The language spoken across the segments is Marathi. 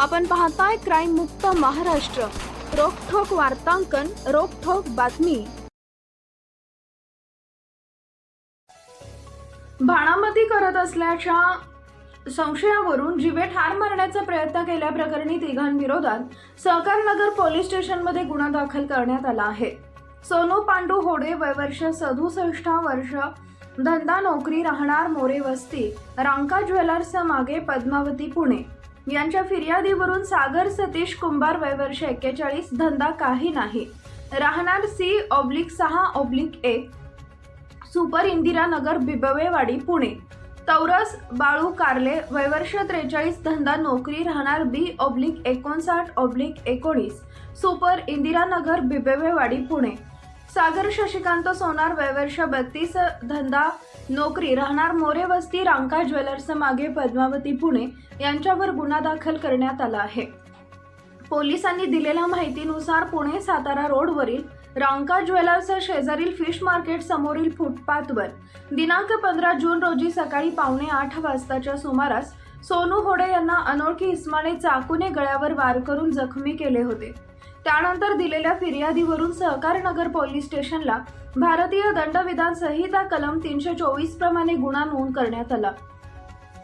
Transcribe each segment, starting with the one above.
आपण पाहताय क्राईम मुक्त महाराष्ट्र. रोखोक वार्तांकन रोखोक बातमी. भाणामती करत असल्याच्या संशयावरून जीवे ठार मारण्याचा प्रयत्न केल्याप्रकरणी तिघांविरोधात सहकारनगर पोलीस स्टेशनमध्ये गुन्हा दाखल करण्यात आला आहे. सोनू पांडू होडे वयवर्ष सदुसष्ट वर्ष धंदा नोकरी राहणार मोरे वस्ती रांका ज्वेलर्स मागे पद्मावती पुणे. यांच्या फिर्यादीवरून सागर सतीश कुंभार वयवर्ष एक्केचाळीस धंदा काही नाही. राहणार सी ऑब्लिक सहा ऑब्लिक एक सुपर इंदिरा नगर बिबवेवाडी पुणे. तौरस बाळू कार्ले वयवर्ष त्रेचाळीस धंदा नोकरी राहणार बी ऑब्लिक एकोणसाठ ऑब्लिक एकोणीस. सुपर इंदिरानगर बिबवेवाडी पुणे. सागर शशिकांत सोनार वयवर्ष बत्तीस धंदा नोकरी राहणार मोरे वस्ती रांका ज्वेलर्स मागे पद्मावती पुणे यांच्यावर गुन्हा दाखल करण्यात आला आहे. पोलिसांनी दिलेल्या माहितीनुसार पुणे सातारा रोडवरील रांका ज्वेलर्स शेजारील फिश मार्केट समोरील फुटपाथवर दिनांक पंधरा जून रोजी सकाळी पावणे आठ वाजताच्या सुमारास सोनू होडे यांना अनोळखी इस्माने चाकूने गळ्यावर वार करून जखमी केले होते. त्यानंतर दिलेल्या फिर्यादीवरून सहकार नगर पोलीस स्टेशनला भारतीय दंडविधान संहिता कलम तीनशे चोवीस प्रमाणे गुन्हा नोंद करण्यात आला.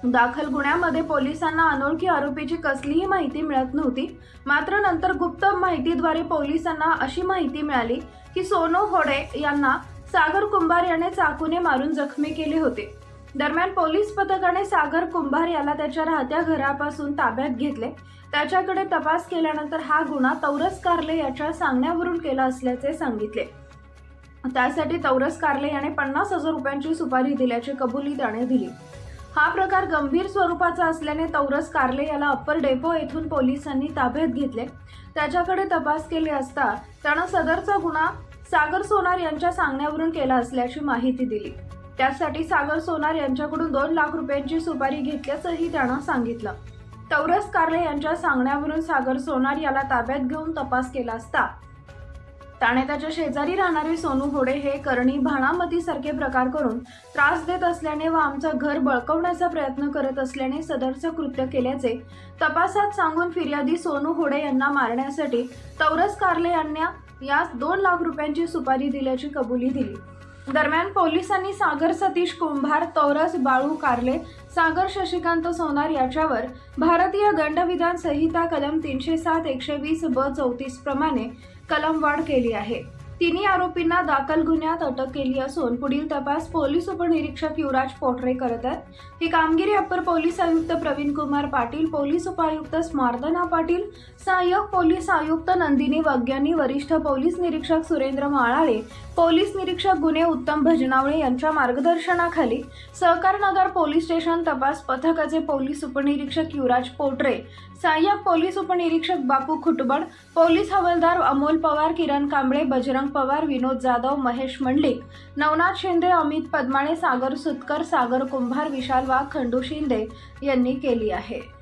दाखल गुन्ह्यामध्ये पोलिसांना अनोळखी आरोपीची कसलीही माहिती मिळत नव्हती मात्र नंतर गुप्त माहितीद्वारे पोलिसांना अशी माहिती मिळाली की सोनू होडे यांना सागर कुंभार याने चाकूने मारून जखमी केले होते. दरम्यान पोलीस पथकाने सागर कुंभार याला त्याच्या राहत्या घरापासून ताब्यात घेतले. त्याच्याकडे तपास केल्यानंतर हा गुन्हा तौरस कारले याच्या सांगण्यावरून केला असल्याचे सांगितले. त्यासाठी तौरस कारले याने पन्नास हजार रुपयांची सुपारी दिल्याची कबुली त्याने दिली. हा प्रकार गंभीर स्वरूपाचा असल्याने तौरस कारले याला अप्पर डेपो येथून पोलिसांनी ताब्यात घेतले. त्याच्याकडे तपास केले असता त्यानं सदरचा गुन्हा सागर सोनार यांच्या सांगण्यावरून केला असल्याची माहिती दिली. त्यासाठी सागर सोनार यांच्याकडून दोन लाख रुपयांची सुपारी घेतल्याचंही त्यानं सांगितलं. तौरस कार्ले यांच्या सांगण्यावरून सागर सोनार याला ताब्यात घेऊन तपास केला असता. त्याने त्याच्या शेजारी राहणारे सोनू होडे हे करणी भाणामतीसारखे प्रकार करून त्रास देत असल्याने व आमचं घर बळकवण्याचा प्रयत्न करत असल्याने सदरचं कृत्य केल्याचे तपासात सांगून फिर्यादी सोनू होडे यांना मारण्यासाठी तौरस कार्ले यांना यास दोन लाख रुपयांची सुपारी दिल्याची कबुली दिली. दरम्यान पोलिसांनी सागर सतीश कुंभार तौरस बाळू कारले सागर शशिकांत सोनार याच्यावर भारतीय दंडविधान संहिता कलम तीनशे सात एकशे वीस ब चौतीस प्रमाणे कलमवाढ केली आहे. तिन्ही आरोपींना दाखल गुन्ह्यात अटक केली असून पुढील तपास पोलीस उपनिरीक्षक युवराज पोटरे करत आहेत. ही कामगिरी अप्पर पोलीस आयुक्त प्रवीण कुमार पाटील पोलीस उपायुक्त स्मार्दना पाटील सहाय्यक पोलीस आयुक्त नंदिनी वग्यानी वरिष्ठ पोलीस निरीक्षक सुरेंद्र माळाळे पोलीस निरीक्षक गुन्हे उत्तम भजनावळे यांच्या मार्गदर्शनाखाली सहकारनगर पोलीस स्टेशन तपास पथकाचे पोलीस उपनिरीक्षक युवराज पोटरे सहाय्यक पोलीस उपनिरीक्षक बापू खुटबड पोलीस हवालदार अमोल पवार किरण कांबळे बजरंग पवार विनोद जाधव महेश मंडलिक नवनाथ शिंदे अमित पद्माणे सागर सुतकर सागर कुंभार विशाल वाघ खंडू शिंदे यांनी केली आहे.